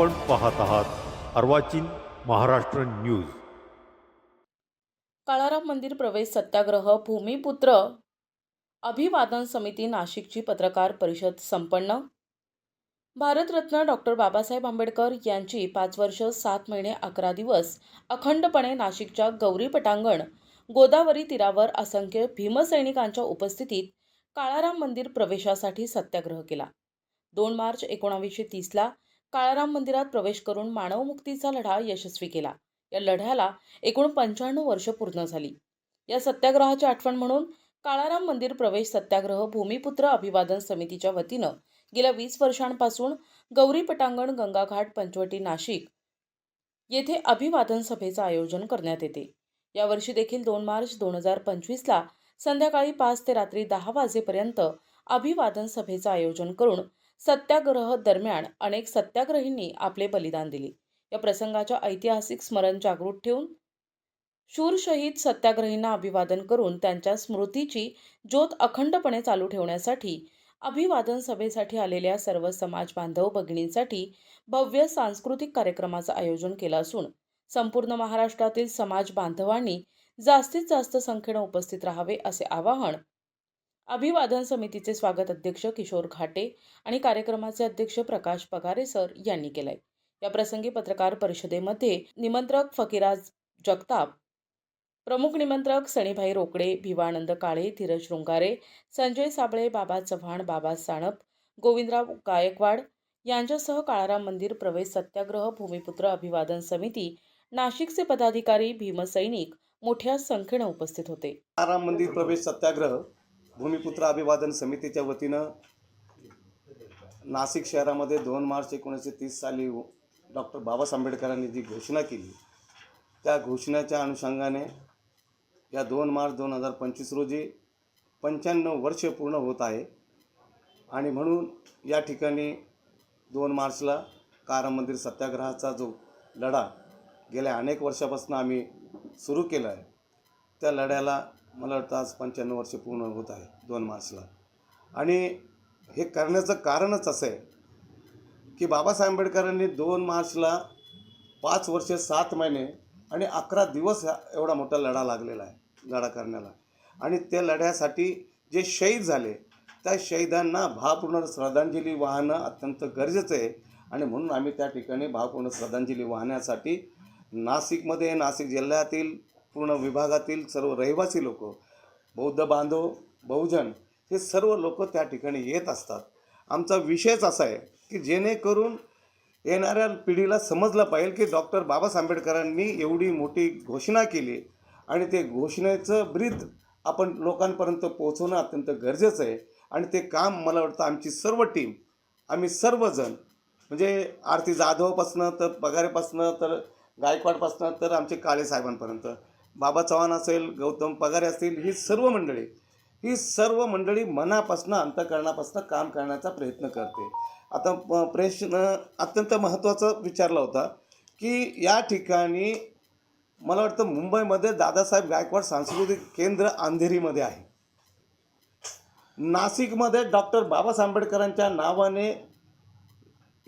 आपण पाहत आहात अर्वाचीन महाराष्ट्र न्यूज. काळाराम मंदिर प्रवेश सत्याग्रह भूमिपुत्र अभिवादन समिती नाशिकची पत्रकार परिषद संपन्न. भारतरत्न डॉक्टर बाबासाहेब आंबेडकर यांची पाच वर्ष सात महिने अकरा दिवस अखंडपणे नाशिकच्या गौरी पटांगण गोदावरी तीरावर असंख्य भीमसैनिकांच्या उपस्थितीत काळाराम मंदिर प्रवेशासाठी सत्याग्रह केला. दोन मार्च एकोणावीसशे तीसला काळाराम मंदिरात प्रवेश करून मानवमुक्तीचा लढा यशस्वी केला. या लढ्याला एकूण पंच्याण्णव वर्ष पूर्ण झाली. या सत्याग्रहाची आठवण म्हणून काळाराम मंदिर प्रवेश सत्याग्रह भूमिपुत्र अभिवादन समितीच्या वतीनं गेल्या वीस वर्षांपासून गौरी पटांगण गंगाघाट पंचवटी नाशिक येथे अभिवादन सभेचं आयोजन करण्यात येते. यावर्षी देखील दोन मार्च दोन हजार पंचवीसला संध्याकाळी पाच ते रात्री दहा वाजेपर्यंत अभिवादन सभेचं आयोजन करून सत्याग्रह दरम्यान अनेक सत्याग्रहींनी आपले बलिदान दिले. या प्रसंगाच्या ऐतिहासिक स्मरण जागृत ठेवून शूर शहीद सत्याग्रहींना अभिवादन करून त्यांच्या स्मृतीची ज्योत अखंडपणे चालू ठेवण्यासाठी अभिवादन सभेसाठी आलेल्या सर्व समाज बांधव भगिनींसाठी भव्य सांस्कृतिक कार्यक्रमाचं आयोजन केलं असून संपूर्ण महाराष्ट्रातील समाज बांधवांनी जास्तीत जास्त संख्येनं उपस्थित राहावे असे आवाहन अभिवादन समितीचे स्वागत अध्यक्ष किशोर घाटे आणि कार्यक्रमाचे अध्यक्ष प्रकाश पगारे सर यांनी केलंय. या प्रसंगी पत्रकार परिषदेमध्ये निमंत्रक फकीराज जगताप प्रमुख निमंत्रक सणीभाई रोकडे भिवानंद काळे धीरज शृंगारे संजय साबळे बाबा चव्हाण बाबा साणप गोविंदराव गायकवाड यांच्यासह काळाराम मंदिर प्रवेश सत्याग्रह भूमिपुत्र अभिवादन समिती नाशिकचे पदाधिकारी भीमसैनिक मोठ्या संख्येनं उपस्थित होते. काळाराम मंदिर प्रवेश सत्याग्रह भूमिपुत्र अभिवादन समितीच्या वतीनं नाशिक शहरामध्ये दोन मार्च एकोणीसशे तीस साली डॉक्टर बाबासाहेब आंबेडकरांनी जी घोषणा केली त्या घोषणेच्या अनुषंगाने या दोन मार्च दोन हजार पंचवीस रोजी पंच्याण्णव वर्ष पूर्ण होत आहे. आणि म्हणून या ठिकाणी दोन मार्चला काराम मंदिर सत्याग्रहाचा जो लढा गेल्या अनेक वर्षापासून आम्ही सुरू केला आहे त्या लढ्याला मला वाटतं आज पंच्याण्णव वर्ष पूर्ण होत आहे दोन मार्चला. आणि हे करण्याचं कारणच असं आहे की बाबासाहेब आंबेडकरांनी दोन मार्चला पाच वर्ष सात महिने आणि अकरा दिवस एवढा मोठा लढा लागलेला आहे लढा करण्याला. आणि त्या लढ्यासाठी जे शहीद झाले त्या शहीदांना भावपूर्ण श्रद्धांजली वाहणं अत्यंत गरजेचं आहे. आणि म्हणून आम्ही त्या ठिकाणी भावपूर्ण श्रद्धांजली वाहण्यासाठी नाशिकमध्ये नाशिक जिल्ह्यातील पूर्ण विभागातील सर्व रहिवासी लोक बौद्ध बांधव बहुजन हे सर्व लोक त्या ठिकाणी येत असतात. आमचा विषयच असा आहे की जेणेकरून येणाऱ्या पिढीला समजलं पाहिजे की डॉक्टर बाबासाहेब आंबेडकरांनी एवढी मोठी घोषणा केली आणि ते घोषणेचं ब्रीद आपण लोकांपर्यंत पोहोचवणं अत्यंत गरजेचं आहे. आणि ते काम मला वाटतं आमची सर्व टीम आम्ही सर्वजण म्हणजे आरती जाधवपासनं तर पगारेपासनं तर गायकवाडपासनं तर आमचे काळे साहेबांपर्यंत बाबा चव्हाण असेल गौतम पगारे असतील ही सर्व मंडळी ही सर्व मंडळी मनापासनं अंतकरणापासनं काम करण्याचा प्रयत्न करते. आता प- प्रश्न अत्यंत महत्त्वाचा विचारला होता की या ठिकाणी मला वाटतं मुंबईमध्ये दादासाहेब गायकवाड सांस्कृतिक केंद्र अंधेरीमध्ये आहे. नाशिकमध्ये डॉक्टर बाबासाहेब आंबेडकरांच्या नावाने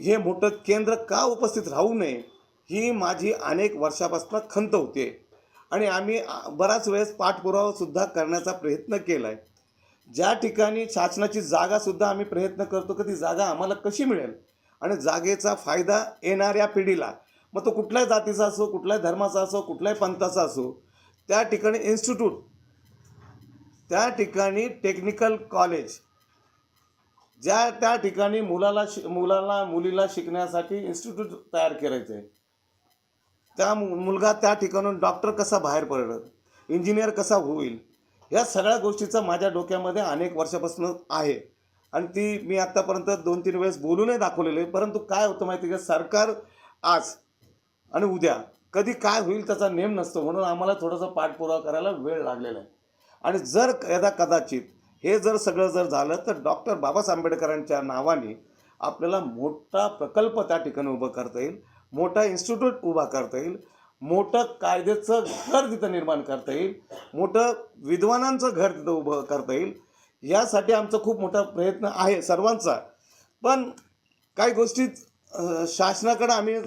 हे मोठं केंद्र का उपस्थित राहू नये ही माझी अनेक वर्षापासून खंत होते. आणि आम्ही बराच वेळेस पाठपुरावासुद्धा करण्याचा प्रयत्न केला आहे ज्या ठिकाणी शासनाची जागासुद्धा आम्ही प्रयत्न करतो की ती जागा आम्हाला कशी मिळेल? आणि जागेचा फायदा येणाऱ्या पिढीला मग तो कुठल्याही जातीचा असो कुठल्याही धर्माचा असो कुठल्याही पंथाचा असो त्या ठिकाणी इन्स्टिट्यूट त्या ठिकाणी टेक्निकल कॉलेज ज्या त्या ठिकाणी मुलाला शि मुलाला मुलीला शिकण्यासाठी इन्स्टिट्यूट तयार करायचं. आहे त्या मु मुलगा त्या ठिकाणून डॉक्टर कसा बाहेर पडत इंजिनियर कसा होईल या सगळ्या गोष्टीचा माझ्या डोक्यामध्ये अनेक वर्षापासून आहे. आणि ती मी आत्तापर्यंत दोन तीन वेळेस बोलूनही दाखवलेलं आहे परंतु काय होतं माहिती आहे का? सरकार आज आणि उद्या कधी काय होईल त्याचा नेम नसतो म्हणून आम्हाला थोडासा पाठपुरावा करायला वेळ लागलेला आहे. आणि जर यदा कदाचित हे जर सगळं जर झालं तर डॉक्टर बाबासाहेब आंबेडकरांच्या नावाने आपल्याला मोठा प्रकल्प त्या ठिकाणी उभं करता येईल. मोठा इन्स्टिट्यूट उभा करता येईल. मोठं कायद्याचं घर तिथं निर्माण करता येईल. मोठं विद्वानांचं घर तिथं उभं करता येईल. यासाठी आमचा खूप मोठा प्रयत्न आहे सर्वांचा. पण काही गोष्टी शासनाकडं आम्ही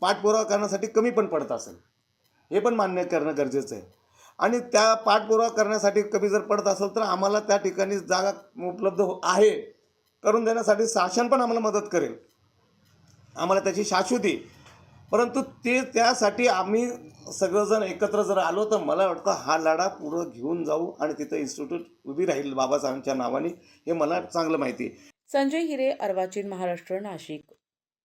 पाठपुरावा करण्यासाठी कमी पण पडत असेल. हे पण मान्य करणं गरजेचं आहे. आणि त्या पाठपुरावा करण्यासाठी कमी जर पडत असेल तर आम्हाला त्या ठिकाणी जागा उपलब्ध हो आहे. करून देण्यासाठी शासन पण आम्हाला मदत करेल. आम्हाला त्याची शाश्वती. परंतु ते त्यासाठी आम्ही सगळंजण एकत्र जर आलो तर मला वाटतं हा लढा पुढं घेऊन जाऊ आणि तिथं इन्स्टिट्यूट उभी राहील बाबासाहेबांच्या नावाने हे मला चांगलं माहिती आहे. संजय हिरे अर्वाचीन महाराष्ट्र नाशिक.